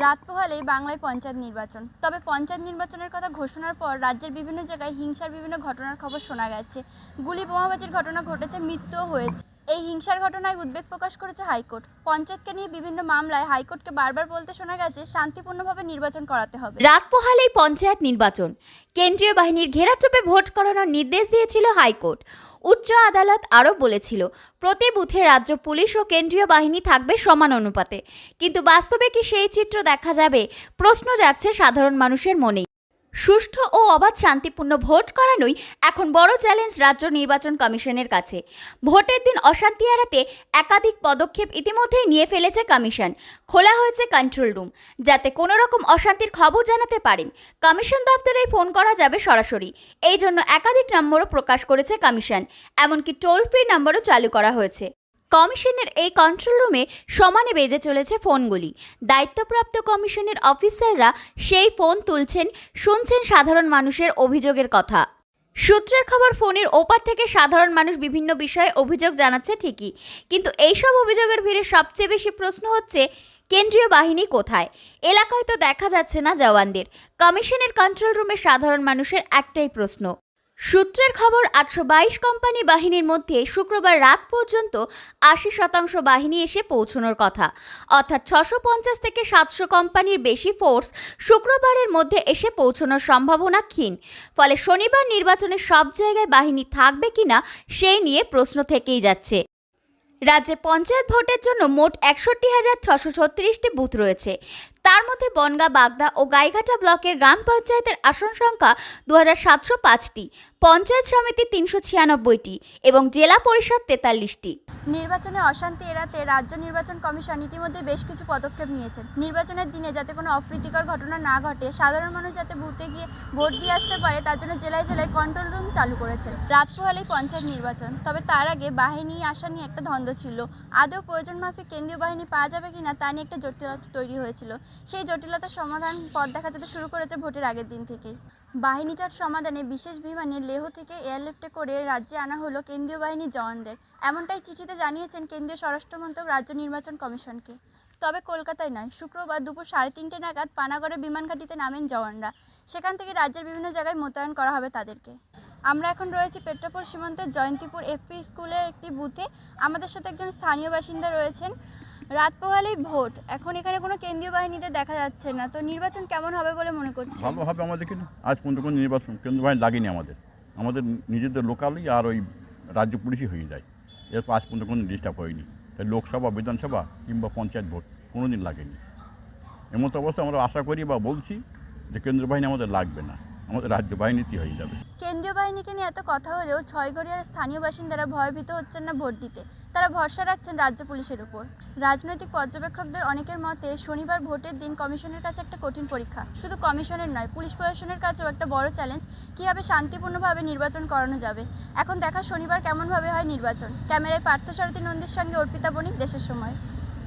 রাত পোহালেই বাংলায় পঞ্চায়েত নির্বাচন। তবে পঞ্চায়েত নির্বাচনের কথা ঘোষণার পর রাজ্যের বিভিন্ন জায়গায় হিংসার বিভিন্ন ঘটনার খবর শোনা গেছে। গুলি বোমাবাজির ঘটনা ঘটেছে, মৃত্যুও হয়েছে। এই হিংসার ঘটনায় উদ্বেগ প্রকাশ করেছে হাইকোর্ট। পঞ্চায়েতকে নিয়ে বিভিন্ন মামলায় হাইকোর্টকে বারবার বলতে শোনা গেছে, শান্তিপূর্ণভাবে নির্বাচন করাতে হবে। রাত পোহালেই পঞ্চায়েত নির্বাচন। কেন্দ্রীয় বাহিনীর ঘেরাটোপে ভোট করানোর নির্দেশ দিয়েছিল হাইকোর্ট। উচ্চ আদালত আরও বলেছিল, প্রতি বুথে রাজ্য পুলিশ ও কেন্দ্রীয় বাহিনী থাকবে সমান অনুপাতে। কিন্তু বাস্তবে কি সেই চিত্র দেখা যাবে? প্রশ্ন যাচ্ছে সাধারণ মানুষের মনেই। সুষ্ঠু ও অবাধ শান্তিপূর্ণ ভোট করানোই এখন বড় চ্যালেঞ্জ রাজ্য নির্বাচন কমিশনের কাছে। ভোটের দিন অশান্তি এড়াতে একাধিক পদক্ষেপ ইতিমধ্যেই নিয়ে ফেলেছে কমিশন। খোলা হয়েছে কন্ট্রোল রুম, যাতে কোনো রকম অশান্তির খবর জানাতে পারেন। কমিশন দপ্তরেই ফোন করা যাবে সরাসরি। এই জন্য একাধিক নম্বরও প্রকাশ করেছে কমিশন, এমনকি টোল ফ্রি নম্বরও চালু করা হয়েছে। কমিশনের এই কন্ট্রোল রুমে সমানে বেজে চলেছে ফোনগুলি। দায়িত্বপ্রাপ্ত কমিশনের অফিসাররা সেই ফোন তুলছেন, শুনছেন সাধারণ মানুষের অভিযোগের কথা। সূত্রের খবর, ফোনের ওপার থেকে সাধারণ মানুষ বিভিন্ন বিষয়ে অভিযোগ জানাচ্ছে ঠিকই। কিন্তু এইসব অভিযোগের ভিড়ে সবচেয়ে বেশি প্রশ্ন হচ্ছে, কেন্দ্রীয় বাহিনী কোথায়? এলাকায় তো দেখা যাচ্ছে না জওয়ানদের। কমিশনের কন্ট্রোল রুমে সাধারণ মানুষের একটাই প্রশ্ন সূত্রের খবর আটশো বাইশ কোম্পানি বাহিনীর মধ্যে শুক্রবার রাত পর্যন্ত আশি শতাংশ বাহিনী এসে পৌঁছানোর কথা। অর্থাৎ ছশো পঞ্চাশ থেকে সাতশো কোম্পানির বেশি ফোর্স শুক্রবারের মধ্যে এসে পৌঁছানোর সম্ভাবনা ক্ষীণ। ফলে শনিবার নির্বাচনে সব জায়গায় বাহিনী থাকবে কিনা সেই নিয়ে প্রশ্ন থেকেই যাচ্ছে। রাজ্যে পঞ্চায়েত ভোটের জন্য মোট একষট্টি হাজার ছশো ছত্রিশটি বুথ রয়েছে। তার মধ্যে বনগা, বাগদা ও গাইঘাটা ব্লকের গ্রাম পঞ্চায়েতের আসন সংখ্যা দু হাজার সাতশো পাঁচটি। পঞ্চায়েত সমিতি তিনশো ছিয়ানব্বইটি এবং জেলা পরিষদ তেতাল্লিশটি। নির্বাচনে অশান্তি এড়াতে রাজ্য নির্বাচন কমিশন ইতিমধ্যে বেশ কিছু পদক্ষেপ নিয়েছেন নির্বাচনের দিনে যাতে কোনো অপ্রীতিকর ঘটনা না ঘটে, সাধারণ মানুষ যাতে বুথে গিয়ে ভোট দিয়ে আসতে পারে, তার জন্য জেলায় জেলায় কন্ট্রোল রুম চালু করেছেন রাত পোহালেই পঞ্চায়েত নির্বাচন, তবে তার আগে বাহিনী আসা নিয়ে একটা দ্বন্দ্ব ছিল। আদৌ প্রয়োজন মাফিক কেন্দ্রীয় বাহিনী পাওয়া যাবে কিনা তা নিয়ে একটা জটিলতা তৈরি হয়েছিল। সেই জটিলতার সমাধান পথ দেখা যেতে শুরু করেছে ভোটের আগের দিন থেকেই। বাহিনী চার সমাধানে বিশেষ বিমানে লেহ থেকে এয়ারলিফটে করে রাজ্যে আনা হলো কেন্দ্রীয় বাহিনীর জওয়ানদের। এমনটাই চিঠিতে জানিয়েছেন কেন্দ্রীয় স্বরাষ্ট্রমন্ত্রক রাজ্য নির্বাচন কমিশনকে। তবে কলকাতায় নয়, শুক্রবার দুপুর সাড়ে তিনটে নাগাদ পানাগড়ে বিমান ঘাঁটিতে নামেন জওয়ানরা। সেখান থেকে রাজ্যের বিভিন্ন জায়গায় মোতায়েন করা হবে তাদেরকে। আমরা এখন রয়েছি পেট্রাপোল সীমান্তের জয়ন্তীপুর এফপি স্কুলের একটি বুথে। আমাদের সাথে একজন স্থানীয় বাসিন্দা রয়েছেন। রাত পোহালেই ভোট। এখন এখানে কোনো কেন্দ্রীয় বাহিনীতে দেখা যাচ্ছে না। তো নির্বাচন কেমন হবে বলে মনে করছি ভালো হবে আমাদের কিন্তু আজ পর্যন্ত কোনো নির্বাচন কেন্দ্র বাহিনী লাগেনি আমাদের। আমাদের নিজেদের লোকালই আর ওই রাজ্য পুলিশই হয়ে যায়। এরপর আজ পর্যন্ত কোনো ডিস্টার্ব হয়নি। তাই লোকসভা, বিধানসভা কিংবা পঞ্চায়েত ভোট কোনো দিন লাগেনি এমতো অবস্থা আমরা আশা করি বা বলছি যে কেন্দ্র বাহিনী আমাদের লাগবে না। আমাদের রাজ্য বাহিনীতেই হয়ে যাবে। কেন্দ্রীয় বাহিনীকে নিয়ে এত কথা হলেও ছয়গড়িয়ার স্থানীয় বাসিন্দারা ভয়ভীত হচ্ছেন না ভোট দিতে। তারা ভরসা রাখছেন রাজ্য পুলিশের উপর। রাজনৈতিক পর্যবেক্ষকদের অনেকের মতে, শনিবার ভোটের দিন কমিশনের কাছে একটা কঠিন পরীক্ষা। শুধু কমিশনের নয়, পুলিশ প্রশাসনের কাছেও একটা বড় চ্যালেঞ্জ, কীভাবে শান্তিপূর্ণভাবে নির্বাচন করানো যাবে। এখন দেখা শনিবার কেমনভাবে হয় নির্বাচন। ক্যামেরায় পার্থসারথী নন্দীর সঙ্গে অর্পিতা বণিক, দেশের সময়।